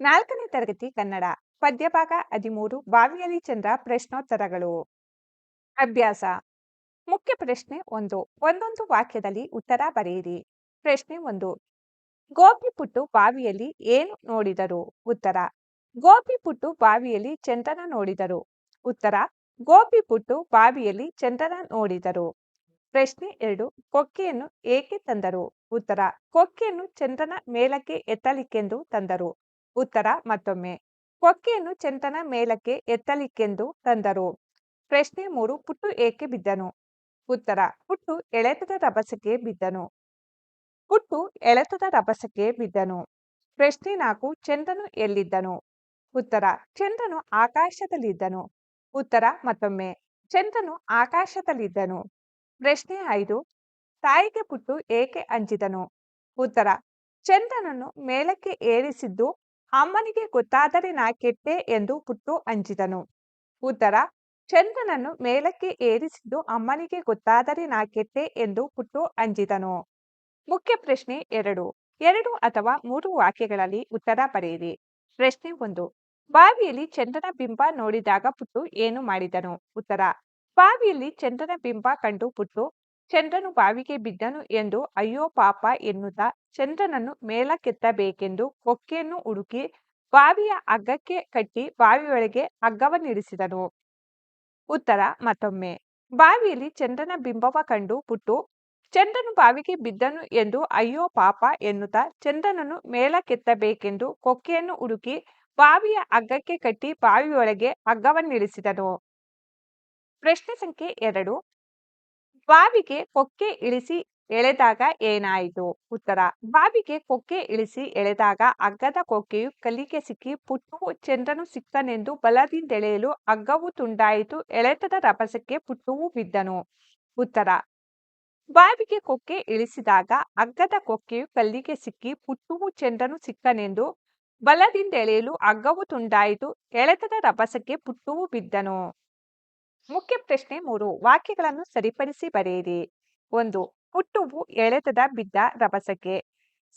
ನಾಲ್ಕನೇ ತರಗತಿ ಕನ್ನಡ, ಪದ್ಯಭಾಗ ಹದಿಮೂರು, ಬಾವಿಯಲ್ಲಿ ಚಂದ್ರ, ಪ್ರಶ್ನೋತ್ತರಗಳು. ಅಭ್ಯಾಸ. ಮುಖ್ಯ ಪ್ರಶ್ನೆ ಒಂದು, ಒಂದೊಂದು ವಾಕ್ಯದಲ್ಲಿ ಉತ್ತರ ಬರೆಯಿರಿ. ಪ್ರಶ್ನೆ ಒಂದು, ಗೋಪಿ ಪುಟ್ಟು ಬಾವಿಯಲ್ಲಿ ಏನು ನೋಡಿದರು? ಉತ್ತರ, ಗೋಪಿ ಪುಟ್ಟು ಬಾವಿಯಲ್ಲಿ ಚಂದ್ರನ ನೋಡಿದರು. ಉತ್ತರ, ಗೋಪಿ ಪುಟ್ಟು ಬಾವಿಯಲ್ಲಿ ಚಂದ್ರನ ನೋಡಿದರು. ಪ್ರಶ್ನೆ ಎರಡು, ಕೊಕ್ಕೆಯನ್ನು ಏಕೆ ತಂದರು? ಉತ್ತರ, ಕೊಕ್ಕೆಯನ್ನು ಚಂದ್ರನ ಮೇಲಕ್ಕೆ ಎತ್ತಲಿಕ್ಕೆಂದು ತಂದರು. ಉತ್ತರ ಮತ್ತೊಮ್ಮೆ. ಕೊಕ್ಕೆಯನ್ನು ಚಂದ್ರನ ಮೇಲಕ್ಕೆ ಎತ್ತಲಿಕ್ಕೆಂದು ತಂದರು. ಪ್ರಶ್ನೆ ಮೂರು, ಪುಟ್ಟು ಏಕೆ ಬಿದ್ದನು? ಉತ್ತರ, ಪುಟ್ಟು ಎಳೆತದ ರಭಸಕ್ಕೆ ಬಿದ್ದನು. ಪುಟ್ಟು ಎಳೆತದ ರಭಸಕ್ಕೆ ಬಿದ್ದನು. ಪ್ರಶ್ನೆ ನಾಲ್ಕು ಚಂದ್ರನು ಎಲ್ಲಿದ್ದನು? ಉತ್ತರ ಚಂದ್ರನು ಆಕಾಶದಲ್ಲಿದ್ದನು. ಉತ್ತರ ಮತ್ತೊಮ್ಮೆ ಚಂದ್ರನು ಆಕಾಶದಲ್ಲಿದ್ದನು. ಪ್ರಶ್ನೆ ಐದು, ತಾಯಿಗೆ ಪುಟ್ಟು ಏಕೆ ಅಂಜಿದನು? ಉತ್ತರ ಚಂದ್ರನನ್ನು ಮೇಲಕ್ಕೆ ಏರಿಸಿದ್ದು ಅಮ್ಮನಿಗೆ ಗೊತ್ತಾದರೆ ನಾ ಕೆಟ್ಟೆ ಎಂದು ಪುಟ್ಟು ಅಂಜಿದನು. ಉತ್ತರ, ಚಂದ್ರನನ್ನು ಮೇಲಕ್ಕೆ ಏರಿಸಿದ್ದು ಅಮ್ಮನಿಗೆ ಗೊತ್ತಾದರೆ ನಾ ಕೆಟ್ಟೆ ಎಂದು ಪುಟ್ಟು ಅಂಜಿದನು. ಮುಖ್ಯ ಪ್ರಶ್ನೆ ಎರಡು ಎರಡು ಅಥವಾ ಮೂರು ವಾಕ್ಯಗಳಲ್ಲಿ ಉತ್ತರ ಬರೆಯಿರಿ. ಪ್ರಶ್ನೆ ಒಂದು, ಬಾವಿಯಲ್ಲಿ ಚಂದ್ರನ ಬಿಂಬ ನೋಡಿದಾಗ ಪುಟ್ಟು ಏನು ಮಾಡಿದನು? ಉತ್ತರ, ಬಾವಿಯಲ್ಲಿ ಚಂದ್ರನ ಬಿಂಬ ಕಂಡು ಪುಟ್ಟು ಚಂದ್ರನು ಬಾವಿಗೆ ಬಿದ್ದನು ಎಂದು ಅಯ್ಯೋ ಪಾಪ ಎನ್ನುತ್ತಾ ಚಂದ್ರನನ್ನು ಮೇಲಕ್ಕೆತ್ತಬೇಕೆಂದು ಕೊಕ್ಕೆಯನ್ನು ಹುಡುಕಿ ಬಾವಿಯ ಹಗ್ಗಕ್ಕೆ ಕಟ್ಟಿ ಬಾವಿಯೊಳಗೆ ಹಗ್ಗವನ್ನಿಡಿಸಿದನು ಉತ್ತರ ಮತ್ತೊಮ್ಮೆ. ಬಾವಿಯಲ್ಲಿ ಚಂದ್ರನ ಬಿಂಬವ ಕಂಡು ಪುಟ್ಟು ಚಂದ್ರನು ಬಾವಿಗೆ ಬಿದ್ದನು ಎಂದು ಅಯ್ಯೋ ಪಾಪ ಎನ್ನುತ್ತಾ ಚಂದ್ರನನ್ನು ಮೇಲಕ್ಕೆತ್ತಬೇಕೆಂದು ಕೊಕ್ಕೆಯನ್ನು ಹುಡುಕಿ ಬಾವಿಯ ಹಗ್ಗಕ್ಕೆ ಕಟ್ಟಿ ಬಾವಿಯೊಳಗೆ ಹಗ್ಗವನ್ನಿಳಿಸಿದನು ಪ್ರಶ್ನೆ ಸಂಖ್ಯೆ ಎರಡು. ಬಾವಿಗೆ ಕೊಕ್ಕೆ ಇಳಿಸಿ ಎಳೆದಾಗ ಏನಾಯಿತು? ಉತ್ತರ, ಬಾವಿಗೆ ಕೊಕ್ಕೆ ಇಳಿಸಿ ಎಳೆದಾಗ ಹಗ್ಗದ ಕೊಕ್ಕೆಯು ಕಲ್ಲಿಗೆ ಸಿಕ್ಕಿ ಪುಟ್ಟುವು ಚಂದ್ರನು ಸಿಕ್ಕನೆಂದು ಬಲದಿಂದೆಳೆಯಲು ಹಗ್ಗವು ತುಂಡಾಯಿತು, ಎಳೆತದ ರಭಸಕ್ಕೆ ಪುಟ್ಟುವು ಬಿದ್ದನು. ಉತ್ತರ, ಬಾವಿಗೆ ಕೊಕ್ಕೆ ಇಳಿಸಿದಾಗ ಹಗ್ಗದ ಕೊಕ್ಕೆಯು ಕಲ್ಲಿಗೆ ಸಿಕ್ಕಿ ಪುಟ್ಟುವು ಚಂದ್ರನು ಸಿಕ್ಕನೆಂದು ಬಲದಿಂದೆಳೆಯಲು ಹಗ್ಗವು ತುಂಡಾಯಿತು, ಎಳೆತದ ರಭಸಕ್ಕೆ ಪುಟ್ಟುವು ಬಿದ್ದನು. ಮುಖ್ಯ ಪ್ರಶ್ನೆ ಮೂರು, ವಾಕ್ಯಗಳನ್ನು ಸರಿಪಡಿಸಿ ಬರೆಯಿರಿ. ಒಂದು ಹುಟ್ಟುವು ಎಳೆತದ ಬಿದ್ದ ರಭಸಕ್ಕೆ.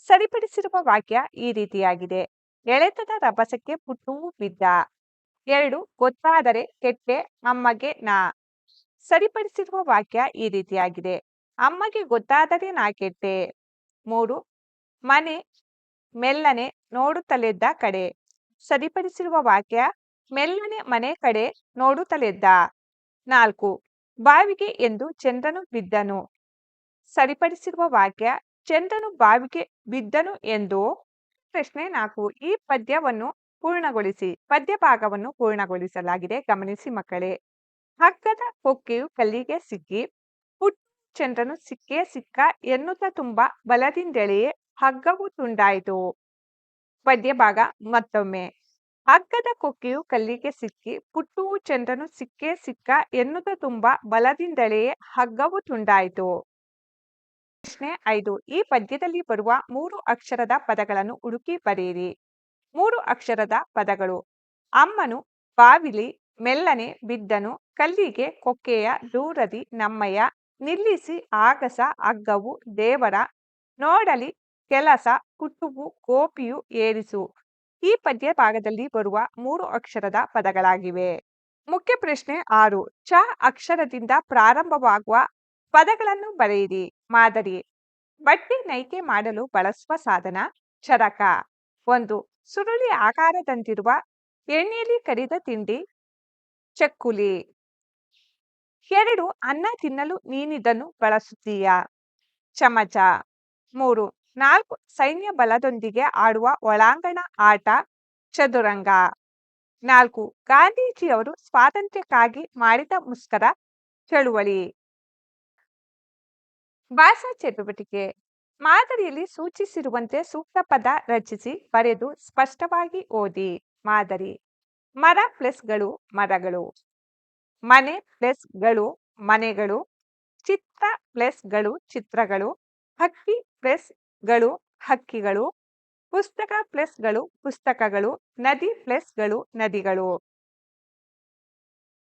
ಸರಿಪಡಿಸಿರುವ ವಾಕ್ಯ ಈ ರೀತಿಯಾಗಿದೆ. ಎಳೆತದ ರಭಸಕ್ಕೆ ಹುಟ್ಟುವು ಬಿದ್ದ. ಎರಡು, ಗೊತ್ತಾದರೆ ಕೆಟ್ಟೆ, ಅಮ್ಮಗೆ ನಾ. ಸರಿಪಡಿಸಿರುವ ವಾಕ್ಯ ಈ ರೀತಿಯಾಗಿದೆ. ಅಮ್ಮಗೆ ಗೊತ್ತಾದರೆ ನಾ ಕೆಟ್ಟೆ. ಮೂರು, ಮನೆ ಮೆಲ್ಲನೆ ನೋಡುತ್ತಲೆದ್ದ ಕಡೆ. ಸರಿಪಡಿಸಿರುವ ವಾಕ್ಯ, ಮೆಲ್ಲನೆ ಮನೆ ಕಡೆ ನೋಡುತ್ತಲಿದ್ದ. ನಾಲ್ಕು, ಬಾವಿಗೆ ಎಂದು ಚಂದ್ರನು ಬಿದ್ದನು. ಸರಿಪಡಿಸಿರುವ ವಾಕ್ಯ, ಚಂದ್ರನು ಬಾವಿಗೆ ಬಿದ್ದನು ಎಂದು? ಪ್ರಶ್ನೆ ನಾಲ್ಕು, ಈ ಪದ್ಯವನ್ನು ಪೂರ್ಣಗೊಳಿಸಿ ಪದ್ಯ ಭಾಗವನ್ನು ಪೂರ್ಣಗೊಳಿಸಲಾಗಿದೆ, ಗಮನಿಸಿ ಮಕ್ಕಳೇ. ಹಗ್ಗದ ಕೊಕ್ಕೆಯು ಕಲ್ಲಿಗೆ ಸಿಕ್ಕಿ ಪುಟ್ಟು ಚಂದ್ರನು ಸಿಕ್ಕೇ ಸಿಕ್ಕ, ಎನ್ನುತ್ತ ತುಂಬಾ ಬಲದಿಂದೆಳೆಯೇ ಹಗ್ಗವು ತುಂಡಾಯಿತು. ಪದ್ಯ ಭಾಗ ಮತ್ತೊಮ್ಮೆ. ಹಗ್ಗದ ಕೊಕ್ಕೆಯು ಕಲ್ಲಿಗೆ ಸಿಕ್ಕಿ ಪುಟ್ಟುವು ಚಂದ್ರನು ಸಿಕ್ಕೇ ಸಿಕ್ಕ ಎನ್ನುತ್ತ ತುಂಬ ಬಲದಿಂದಲೇ ಹಗ್ಗವು ತುಂಡಾಯಿತು. ಪ್ರಶ್ನೆ ಐದು, ಈ ಪದ್ಯದಲ್ಲಿ ಬರುವ ಮೂರು ಅಕ್ಷರದ ಪದಗಳನ್ನು ಹುಡುಕಿ ಬರೆಯಿರಿ. ಮೂರು ಅಕ್ಷರದ ಪದಗಳು, ಅಮ್ಮನು, ಬಾವಿಲಿ, ಮೆಲ್ಲನೆ, ಬಿದ್ದನು, ಕಲ್ಲಿಗೆ ಕೊಕ್ಕೆಯ ದೂರದಿ, ನಮ್ಮಯ್ಯ, ನಿಲ್ಲಿಸಿ ಆಗಸ ಹಗ್ಗವು ದೇವರ, ನೋಡಲಿ ಕೆಲಸ ಪುಟ್ಟುವು ಗೋಪಿಯು ಏರಿಸು. ಈ ಪದ್ಯ ಭಾಗದಲ್ಲಿ ಬರುವ ಮೂರು ಅಕ್ಷರದ ಪದಗಳಾಗಿವೆ. ಮುಖ್ಯ ಪ್ರಶ್ನೆ ಆರು. ಚ ಅಕ್ಷರದಿಂದ ಪ್ರಾರಂಭವಾಗುವ ಪದಗಳನ್ನು ಬರೆಯಿರಿ. ಮಾದರಿ. ಬಟ್ಟೆ ನೈಕೆ ಮಾಡಲು ಬಳಸುವ ಸಾಧನ ಚರಕ. ಒಂದು. ಸುರುಳಿ ಆಕಾರದಂತಿರುವ ಎಣ್ಣೆಯಲ್ಲಿ ಕರಿದ ತಿಂಡಿ ಚಕ್ಕುಲಿ. ಎರಡು. ಅನ್ನ ತಿನ್ನಲು ನೀನಿದನ್ನು ಬಳಸುತ್ತೀಯ? ಚಮಚ. ಮೂರು. ನಾಲ್ಕು ಸೈನ್ಯ ಬಲದೊಂದಿಗೆ ಆಡುವ ಒಳಾಂಗಣ ಆಟ ಚದುರಂಗ. ನಾಲ್ಕು, ಗಾಂಧೀಜಿಯವರು ಸ್ವಾತಂತ್ರ್ಯಕ್ಕಾಗಿ ಮಾಡಿದ ಮುಷ್ಕರ ಚಳುವಳಿ. ಭಾಷಾ ಚಟುವಟಿಕೆ. ಮಾದರಿಯಲ್ಲಿ ಸೂಚಿಸಿರುವಂತೆ ಸೂಕ್ತ ಪದ ರಚಿಸಿ, ಬರೆದು, ಸ್ಪಷ್ಟವಾಗಿ ಓದಿ. ಮಾದರಿ. ಮರ ಪ್ಲಸ್ಗಳು, ಮರಗಳು. ಮನೆ ಪ್ಲಸ್ಗಳು, ಮನೆಗಳು. ಚಿತ್ರ ಪ್ಲಸ್ಗಳು, ಚಿತ್ರಗಳು. ಹಕ್ಕಿ ಪ್ಲಸ್ಗಳು ಹಕ್ಕಿಗಳು, ಪುಸ್ತಕ ಪ್ಲಸ್ಗಳು ಪುಸ್ತಕಗಳು, ನದಿ ಪ್ಲಸ್ಗಳು ನದಿಗಳು.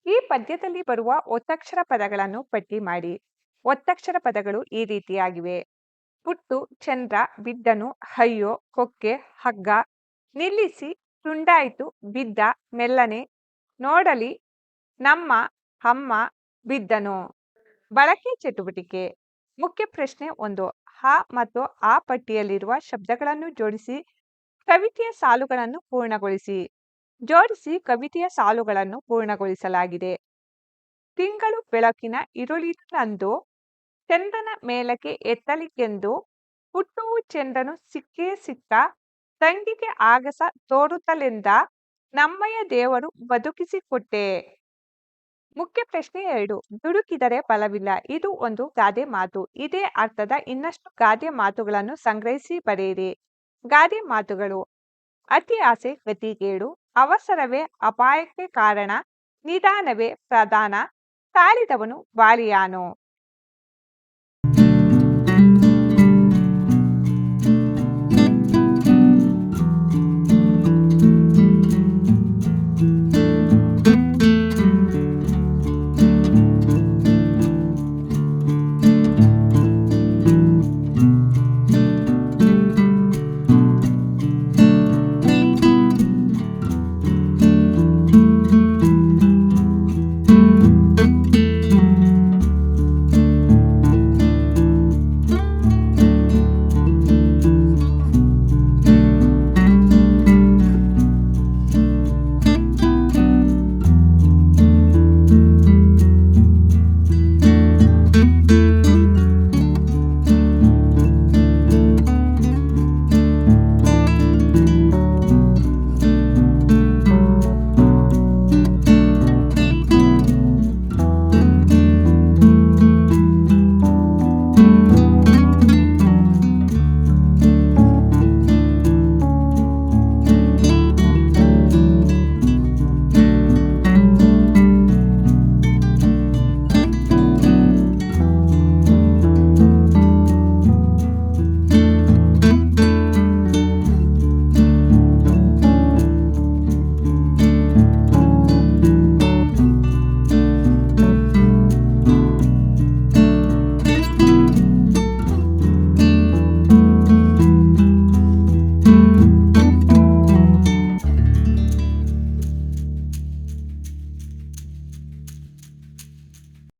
ಈ ಪದ್ಯದಲ್ಲಿ ಬರುವ ಒತ್ತಕ್ಷರ ಪದಗಳನ್ನು ಪಟ್ಟಿ ಮಾಡಿ. ಒತ್ತಕ್ಷರ ಪದಗಳು ಈ ರೀತಿಯಾಗಿವೆ. ಪುಟ್ಟು, ಚಂದ್ರ, ಬಿದ್ದನು ಹಯ್ಯೋ ಕೊಕ್ಕೆ, ಹಗ್ಗ. ನಿಲ್ಲಿಸಿ, ತುಂಡಾಯಿತು, ಬಿದ್ದ, ಮೆಲ್ಲನೆ. ನೋಡಲಿ, ನಮ್ಮ, ಅಮ್ಮ, ಬಿದ್ದನು. ಬಳಕೆ ಚಟುವಟಿಕೆ. ಮುಖ್ಯ ಪ್ರಶ್ನೆ ಒಂದು. ಹ ಮತ್ತು ಆ ಪಟ್ಟಿಯಲ್ಲಿರುವ ಶಬ್ದಗಳನ್ನು ಜೋಡಿಸಿ, ಕವಿತೆಯ ಸಾಲುಗಳನ್ನು ಪೂರ್ಣಗೊಳಿಸಿ. ಜೋಡಿಸಿ ಕವಿತೆಯ ಸಾಲುಗಳನ್ನು ಪೂರ್ಣಗೊಳಿಸಲಾಗಿದೆ. ತಿಂಗಳು ಬೆಳಕಿನ ಇರುಳಿನಂದು ಚಂದ್ರನ ಮೇಲಕ್ಕೆ ಎತ್ತಲಿಕ್ಕೆಂದು ಹುಟ್ಟುವು ಚಂದ್ರನು ಸಿಕ್ಕೇ ಸಿಕ್ಕ ತಂಗಿಗೆ ಆಗಸ ತೋರುತ್ತಲೆಂದ ನಮ್ಮಯ್ಯ ದೇವರು ಬದುಕಿಸಿಕೊಟ್ಟೆ. ಮುಖ್ಯ ಪ್ರಶ್ನೆ ಎರಡು. ದುಡುಕಿದರೆ ಫಲವಿಲ್ಲ. ಇದು ಒಂದು ಗಾದೆ ಮಾತು. ಇದೇ ಅರ್ಥದ ಇನ್ನಷ್ಟು ಗಾದೆ ಮಾತುಗಳನ್ನು ಸಂಗ್ರಹಿಸಿ ಬರೆಯಿರಿ. ಗಾದೆ ಮಾತುಗಳು. ಅತಿ ಆಸೆ ಗತಿಗೇಡು ಅವಸರವೇ ಅಪಾಯಕ್ಕೆ ಕಾರಣ. ನಿಧಾನವೇ ಪ್ರಧಾನ. ತಾಳಿದವನು ಬಾಳಿಯಾನು.